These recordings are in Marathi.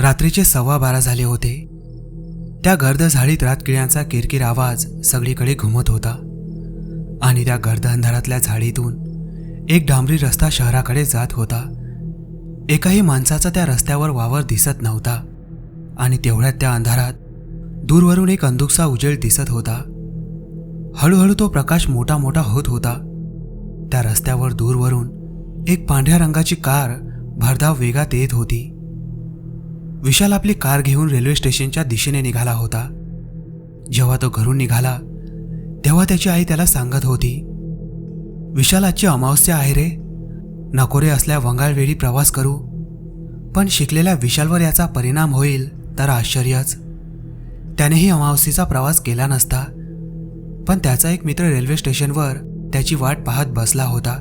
रात्रीचे सव्वा बारा झाले होते. त्या गर्द झाडीत रातकिड्यांचा किरकिर आवाज सगळीकडे घुमत होता. आणि त्या गर्द अंधारातल्या झाडीतून एक डांबरी रस्ता शहराकडे जात होता. एकाही माणसाचा त्या रस्त्यावर वावर दिसत नव्हता. आणि तेवढ्यात त्या अंधारात दूरवरून एक अंदुकसा उजेड दिसत होता. हळूहळू तो प्रकाश मोठा मोठा होत होता. त्या रस्त्यावर दूरवरून एक पांढऱ्या रंगाची कार भरधाव वेगात येत होती. विशाल आपली कार घेऊन रेल्वे स्टेशनच्या दिशेने निघाला होता. जेव्हा तो घरून निघाला तेव्हा त्याची आई त्याला सांगत होती विशालाची अमावस्या आहे रे. नकोरे असल्या वंगाळवेळी प्रवास करू. पण शिकलेल्या विशालवर याचा परिणाम होईल तर आश्चर्यच. त्यानेही अमावस्येचा प्रवास केला नसता. पण त्याचा एक मित्र रेल्वे स्टेशनवर त्याची वाट पाहत बसला होता.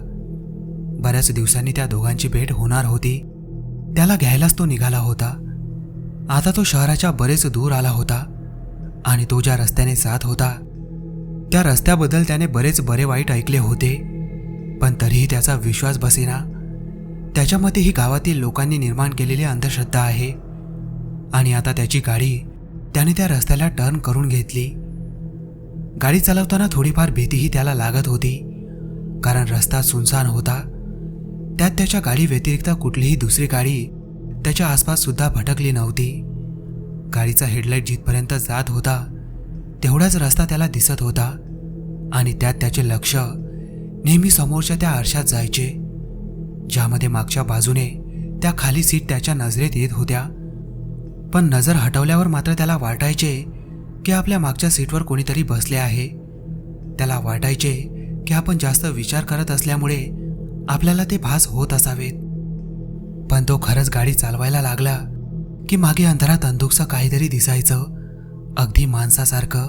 बऱ्याच दिवसांनी त्या दोघांची भेट होणार होती. त्याला घ्यायलाच तो निघाला होता. आता तो शहराच्या बरेच दूर आला होता आणि तो ज्या रस्त्याने जात होता त्या रस्त्याबद्दल त्याने बरेच बरे वाईट ऐकले होते. पण तरीही त्याचा विश्वास बसेना. त्याच्या मते ही गावातील लोकांनी निर्माण केलेली अंधश्रद्धा आहे. आणि आता त्याची गाडी त्याने त्या रस्त्याला टर्न करून घेतली. गाडी चालवताना थोडीफार भीतीही त्याला लागत होती कारण रस्ता सुनसान होता. त्यात त्याच्या गाडी व्यतिरिक्त कुठलीही दुसरी गाडी त्याच्या आसपास सुद्धा भटकली नव्हती. गाडीचा हेडलाईट जिथपर्यंत जात होता तेवढाच रस्ता त्याला दिसत होता आणि त्यात त्याचे लक्ष नेहमी समोरच्या त्या आरशात जायचे ज्यामध्ये मागच्या बाजूने त्या खाली सीट त्याच्या नजरेत येत होत्या. पण नजर हटवल्यावर मात्र त्याला वाटायचे की आपल्या मागच्या सीटवर कोणीतरी बसले आहे. त्याला वाटायचे की आपण जास्त विचार करत असल्यामुळे आपल्याला ते भास होत असावेत. पण तो खरंच गाडी चालवायला लागला की मागे अंधारात अंधुकचं काहीतरी दिसायचं. अगदी माणसासारखं.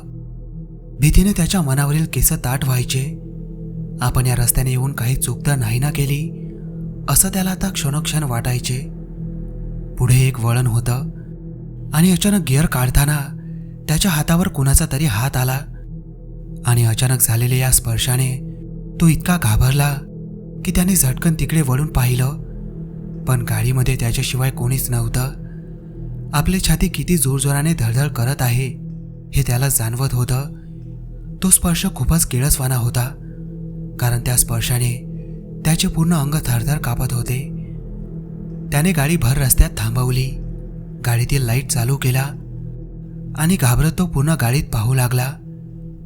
भीतीने त्याच्या मनावरील केस ताट व्हायचे. आपण या रस्त्याने येऊन काही चूक तर नाही ना केली? असं त्याला आता क्षणोक्षण वाटायचे. पुढे एक वळण होतं. आणि अचानक गिअर काढताना त्याच्या हातावर कुणाचा तरी हात आला. आणि अचानक झालेल्या या स्पर्शाने तो इतका घाबरला की त्याने झटकन तिकडे वळून पाहिलं. पण गाडीमध्ये त्याच्याशिवाय कोणीच नव्हतं. आपली छाती किती जोरजोराने धडधड करत आहे हे त्याला जाणवत होतं. तो स्पर्श खूपच किळसवाना होता कारण त्या स्पर्शाने त्याचे पूर्ण अंग थरथर कापत होते. त्याने गाडी भर रस्त्यात थांबवली गाडीतील लाइट चालू केला आणि घाबरत तो पूर्ण गाडीत पाहू लागला.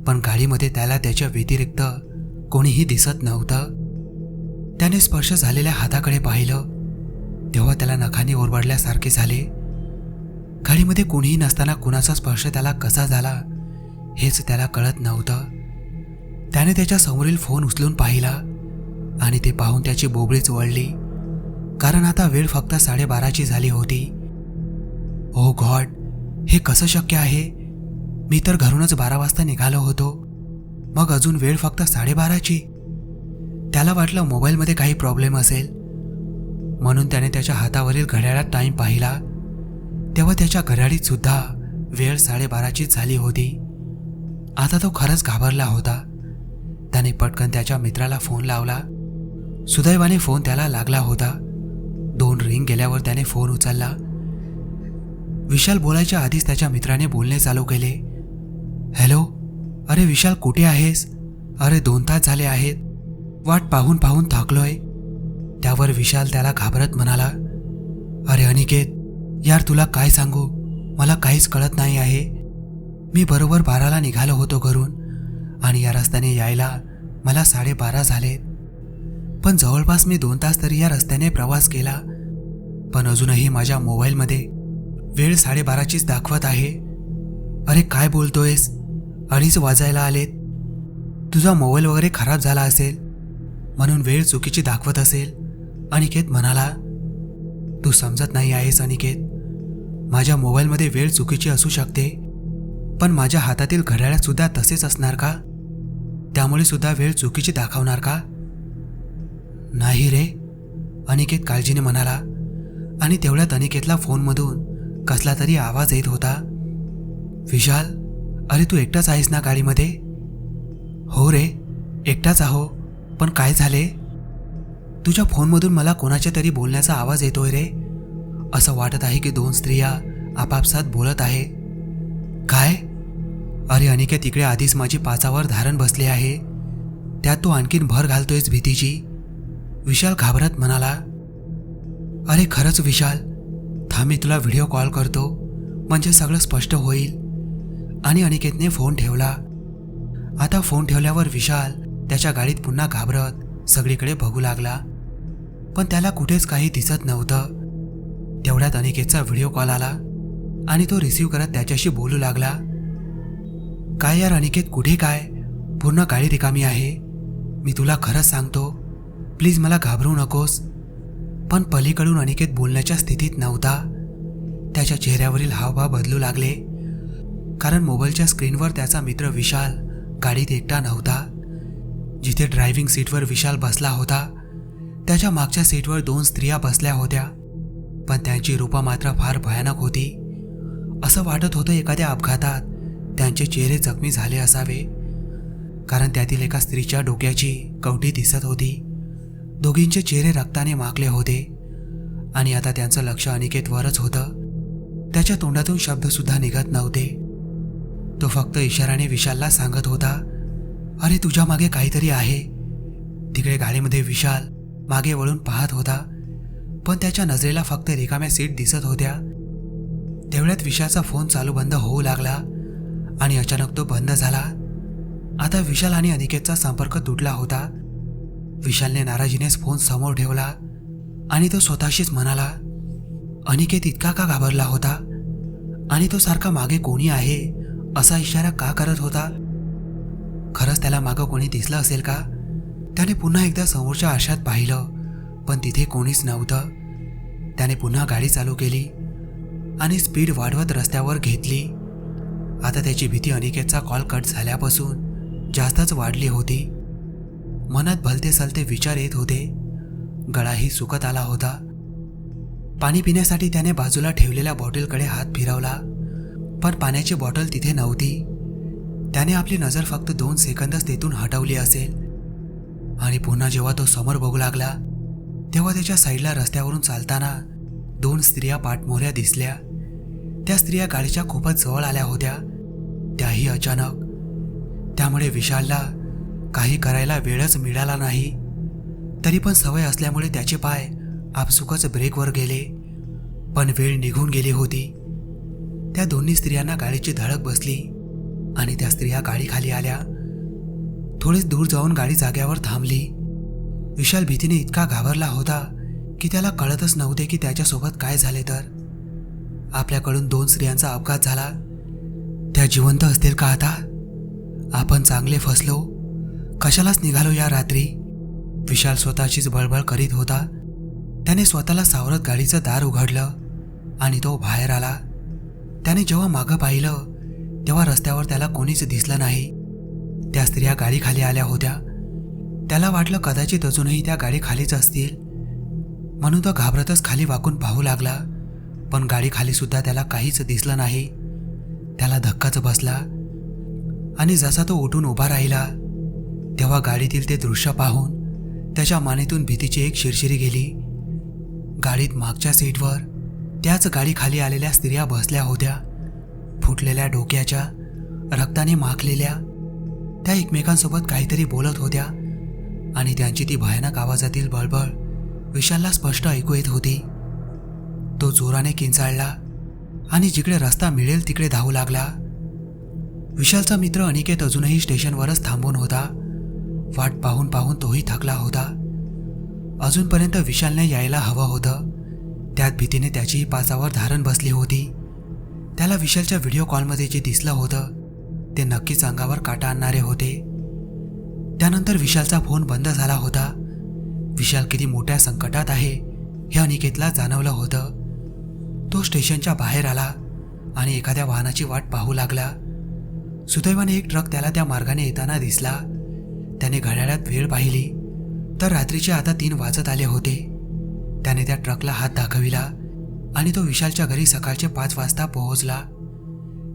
पण गाडीमध्ये त्याला त्याच्या व्यतिरिक्त कोणीही दिसत नव्हतं. त्याने स्पर्श झालेल्या हाताकडे पाहिलं तेव्हा त्याला नखाने ओरबाडल्यासारखे झाले. गाडीमध्ये कोणीही नसताना कुणाचा स्पर्श त्याला कसा झाला हेच त्याला कळत नव्हतं. त्याने त्याच्या समोरील फोन उचलून पाहिला आणि ते पाहून त्याची बोबळीच वळली. कारण आता वेळ फक्त साडेबाराची झाली होती. ओ गॉड हे कसं शक्य आहे? मी तर घरूनच बारा वाजता निघालो होतो. मग अजून वेळ फक्त साडेबाराची? त्याला वाटलं मोबाईलमध्ये काही प्रॉब्लेम असेल. म्हणून त्याने त्याच्या हातावरील घड्याळात टाईम पाहिला. तेव्हा त्याच्या घड्याळीत सुद्धा वेळ साडेबाराचीच झाली होती. आता तो खरंच घाबरला होता. त्याने पटकन त्याच्या मित्राला फोन लावला. सुदैवाने फोन त्याला लागला होता. दोन रिंग गेल्यावर त्याने फोन उचलला. विशाल बोलायच्या आधीच त्याच्या मित्राने बोलणे चालू केले. हॅलो? अरे विशाल कुठे आहेस? अरे दोन तास झाले आहेत. वाट पाहून पाहून थकलोय. त्यावर विशाल त्याला घाबरत म्हणाला अरे अनिकेत यार तुला काय सांगू? मला काहीच कळत नाही आहे. मी बरोबर बाराला निघालो होतो घरून आणि या रस्त्याने यायला मला साडेबारा झाले. पण जवळपास मी दोन तास तरी या रस्त्याने प्रवास केला. पण अजूनही माझ्या मोबाईलमध्ये वेळ साडेबाराचीच दाखवत आहे. अरे काय बोलतोयस? अडीच वाजायला आलेत. तुझा मोबाईल वगैरे खराब झाला असेल. म्हणून वेळ चुकीची दाखवत असेल. अनिकेत म्हणाला तू समजत नाही आहेस अनिकेत. माझ्या मोबाईलमध्ये वेळ चुकीची असू शकते पण माझ्या हातातील घड्याळातसुद्धा तसेच असणार का? त्यामुळे सुद्धा वेळ चुकीची दाखवणार का? नाही रे अनिकेत काळजीने म्हणाला आणि तेवढ्यात अनिकेतला फोनमधून कसला तरी आवाज येत होता. विशाल अरे तू एकटाच आहेस ना गाडीमध्ये? हो रे एकटाच आहो पण काय झाले? तुझ्या फोनमधून मला कोणाच्या तरी बोलण्याचा आवाज येतोय रे? असं वाटत आहे की दोन स्त्रिया आपापसात बोलत आहे. काय? अरे अनिकेत तिकडे आधीच माझी पाचावर धारण बसले आहे. त्यात तू आणखीन भर घालतोयस भीतीची. विशाल घाबरत म्हणाला अरे खरंच विशाल थांबी मी तुला व्हिडिओ कॉल करतो. म्हणजे सगळं स्पष्ट होईल. आणि अनिकेतने फोन ठेवला. आता फोन ठेवल्यावर विशाल त्याच्या गाडीत पुन्हा घाबरत सगळीकडे बघू लागला. पण त्याला कुठेच काही दिसत नव्हतं. तेवढ्यात अनिकेतचा व्हिडिओ कॉल आला आणि तो रिसीव्ह करत त्याच्याशी बोलू लागला. काय यार अनिकेत कुठे काय? पूर्ण गाडी रिकामी आहे. मी तुला खरंच सांगतो प्लीज मला घाबरू नकोस. पण पलीकडून अनिकेत बोलण्याच्या स्थितीत नव्हता. त्याच्या चेहऱ्यावरील हावभाव बदलू लागले. कारण मोबाईलच्या स्क्रीनवर त्याचा मित्र विशाल गाडीत एकटा नव्हता. जिथे ड्रायव्हिंग सीटवर विशाल बसला होता त्याच्या मागच्या सीटवर दोन स्त्रिया बसल्या होत्या. पण त्यांची रूपा मात्र फार भयानक होती. असं वाटत होतं एखाद्या अपघातात त्यांचे चेहरे जखमी झाले असावे. कारण त्यातील एका स्त्रीच्या डोक्याची कवटी दिसत होती. दोघींचे चेहरे रक्ताने मागले होते. आणि आता त्यांचं लक्ष अनिकेतवरच होतं. त्याच्या तोंडातून शब्दसुद्धा निघत नव्हते. तो फक्त इशाराने विशालला सांगत होता अरे तुझ्या मागे काहीतरी आहे. तिकडे गाडीमध्ये विशाल मागे वळून पाहत होता. पण त्याच्या नजरेला फक्त रिकाम्या सीट दिसत होत्या. तेवढ्यात विशालचा फोन चालू बंद होऊ लागला आणि अचानक तो बंद झाला. आता विशाल आणि अनिकेतचा संपर्क तुटला होता. विशालने नाराजीनेच फोन समोर ठेवला आणि तो स्वतःशीच म्हणाला अनिकेत इतका का घाबरला होता? आणि तो सारखा मागे कोणी आहे? असा इशारा का करत होता? खरंच त्याला मागं कोणी दिसलं असेल का? त्याने पुन्हा एकदा समोरच्या आरशात पाहिलं पण तिथे कोणीच नव्हतं. त्याने पुन्हा गाडी चालू केली आणि स्पीड वाढवत रस्त्यावर घेतली. आता त्याची भीती अनिकेतचा कॉल कट झाल्यापासून जास्तच वाढली होती. मनात भलते सलते विचार येत होते. गळाही सुकत आला होता. पाणी पिण्यासाठी त्याने बाजूला ठेवलेल्या बॉटलकडे हात फिरवला पण पाण्याची बॉटल तिथे नव्हती. त्याने आपली नजर फक्त दोन सेकंदच तेथून हटवली असेल. आणि पुन्हा जेव्हा तो समोर बघू लागला तेव्हा त्याच्या साईडला रस्त्यावरून चालताना दोन स्त्रिया पाठमोऱ्या दिसल्या. त्या स्त्रिया गाडीच्या खूपच जवळ आल्या होत्या. त्याही अचानक. त्यामुळे विशालला काही करायला वेळच मिळाला नाही. तरी पण सवय असल्यामुळे त्याचे पाय आपसुकच ब्रेकवर गेले. पण वेळ निघून गेली होती. त्या दोन्ही स्त्रियांना गाडीची धडक बसली आणि त्या स्त्रिया गाडीखाली आल्या. थोडेच दूर जाऊन गाडी जाग्यावर थांबली. विशाल भीतीने इतका घाबरला होता की त्याला कळतच नव्हते की त्याच्यासोबत काय झाले तर. आपल्याकडून दोन स्त्रियांचा अपघात झाला. त्या जिवंत असतील का आता? आपण चांगले फसलो. कशालाच निघालो या रात्री? विशाल स्वतःचीच बळबळ करीत होता. त्याने स्वतःला सावरत गाडीचं दार उघडलं आणि तो बाहेर आला. त्याने जेव्हा मागं पाहिलं तेव्हा रस्त्यावर त्याला कोणीच दिसलं नाही. त्या स्त्रिया गाडीखाली आल्या होत्या. त्याला वाटलं कदाचित अजूनही त्या गाडी खालीच असतील. म्हणून तो घाबरतच खाली वाकून पाहू लागला पण गाडीखालीसुद्धा त्याला काहीच दिसलं नाही. त्याला धक्काच बसला आणि जसा तो उठून उभा राहिला तेव्हा गाडीतील ते दृश्य पाहून त्याच्या मानेतून भीतीची एक शिरशिरी गेली. गाडीत मागच्या सीटवर त्याच गाडीखाली आलेल्या स्त्रिया बसल्या होत्या. फुटलेल्या डोक्याच्या रक्ताने माखलेल्या त्या एकमेकांसोबत काहीतरी बोलत होत्या. आणि त्यांची ती भयानक आवाजातील बळबळ विशालला स्पष्ट ऐकू येत होती. तो जोराने किंचाळला आणि जिकडे रस्ता मिळेल तिकडे धावू लागला. विशालचा मित्र अनिकेत अजूनही स्टेशनवरच थांबून होता. वाट पाहून पाहून तोही थकला होता. अजूनपर्यंत विशालने यायला हवं होतं. त्यात भीतीने त्याचीही पाचावर धारण बसली होती. त्याला विशालच्या व्हिडिओ कॉलमध्ये जे दिसलं होतं ते नक्कीच अंगावर काटा आणणारे होते. त्यानंतर विशालचा फोन बंद झाला होता. विशाल किती मोठ्या संकटात आहे हे अनिकेतला जाणवलं होतं. तो स्टेशनच्या बाहेर आला आणि एखाद्या वाहनाची वाट पाहू लागला. सुदैवाने एक ट्रक त्याला त्या मार्गाने येताना दिसला. त्याने घड्याळात वेळ पाहिली तर रात्रीचे आता तीन वाजत आले होते. त्याने त्या ट्रकला हात दाखविला आणि तो विशालच्या घरी सकाळचे पाच वाजता पोहोचला.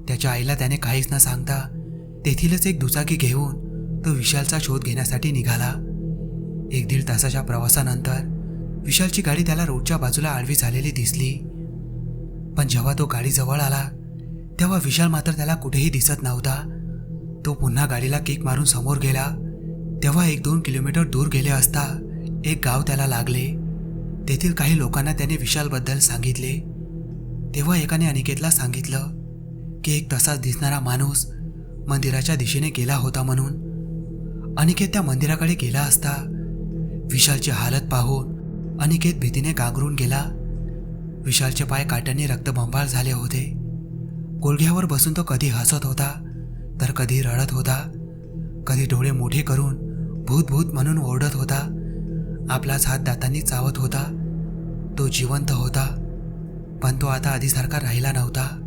त्याच्या आईला त्याने काहीच न सांगता तेथीलच एक दुचाकी घेऊन तो विशालचा शोध घेण्यासाठी निघाला. एक दीड तासाच्या प्रवासानंतर विशालची गाडी त्याला रोडच्या बाजूला आडवी झालेली दिसली. पण जेव्हा तो गाडीजवळ आला तेव्हा विशाल मात्र त्याला कुठेही दिसत नव्हता. तो पुन्हा गाडीला किक मारून समोर गेला. तेव्हा एक दोन किलोमीटर दूर गेले असता एक गाव त्याला लागले. तेथील काही लोकांना त्याने विशालबद्दल सांगितले. तेव्हा एकाने अनिकेतला सांगितलं की एक तसाच दिसणारा माणूस मंदिराच्या दिशेने गेला होता म्हणून. अनिकेत त्या मंदिराकडे गेला असता विशालची हालत पाहून अनिकेत भीतीने गांगरून गेला. विशालचे पाय काट्याने रक्तबंबाळ झाले होते. गुडघ्यावर बसून तो कधी हसत होता तर कधी रडत होता. कधी डोळे मोठे करून भूत भूत म्हणून ओरडत होता. आपलाच हात दातांनी चावत होता. तो जिवंत होता पण तो आता आधीसारखा राहिला नव्हता.